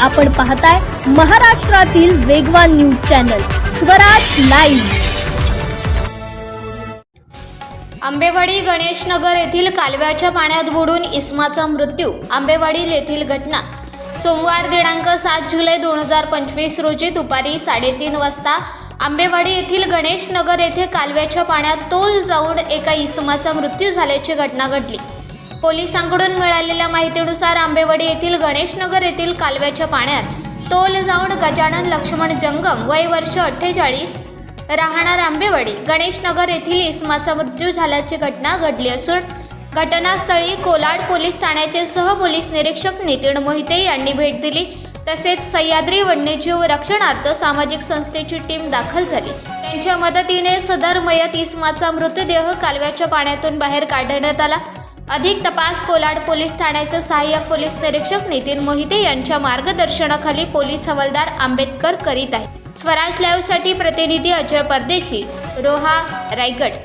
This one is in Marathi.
आपण पाहताय महाराष्ट्रातील वेगवान news channel Swaraj live. Ambewadi Ganeshnagar येथील कालव्याच्या पाण्यात बुडून इस्माचा मृत्यू आंबेवाडी येथील घटना. सोमवार दिनांक सात जुलै दोन हजार पंचवीस रोजी दुपारी साडेतीन वाजता आंबेवाडी येथील गणेशनगर येथे कालव्याच्या पाण्यात तोल जाऊन एका इसमाचा मृत्यू झाल्याची घटना घडली. पोलिसांकडून मिळालेल्या माहितीनुसार आंबेवाडी येथील गणेशनगर येथील कालव्याच्या पाण्यात तोल जाऊन गजानन लक्ष्मण जंगम वय वर्ष अठ्ठेचाळीस राहणार आंबेवाडी. गणेशनगर येथील इस्माचा मृत्यू झाल्याची घटना घडली असून घटनास्थळी कोलाड पोलीस ठाण्याचे सह पोलीस निरीक्षक नितीन मोहिते यांनी भेट दिली. तसेच सह्याद्री वन्यजीव रक्षणार्थ सामाजिक संस्थेची टीम दाखल झाली. त्यांच्या मदतीने सदर मयत इस्माचा मृतदेह कालव्याच्या पाण्यातून बाहेर काढण्यात आला. अधिक तपास कोलाड पोलीस ठाण्याचे सहाय्यक पोलीस निरीक्षक नितीन मोहिते यांच्या मार्गदर्शनाखाली पोलीस हवालदार आंबेडकर करीत आहेत. स्वराज लाईव्हसाठी प्रतिनिधी अजय परदेशी रोहा रायगड.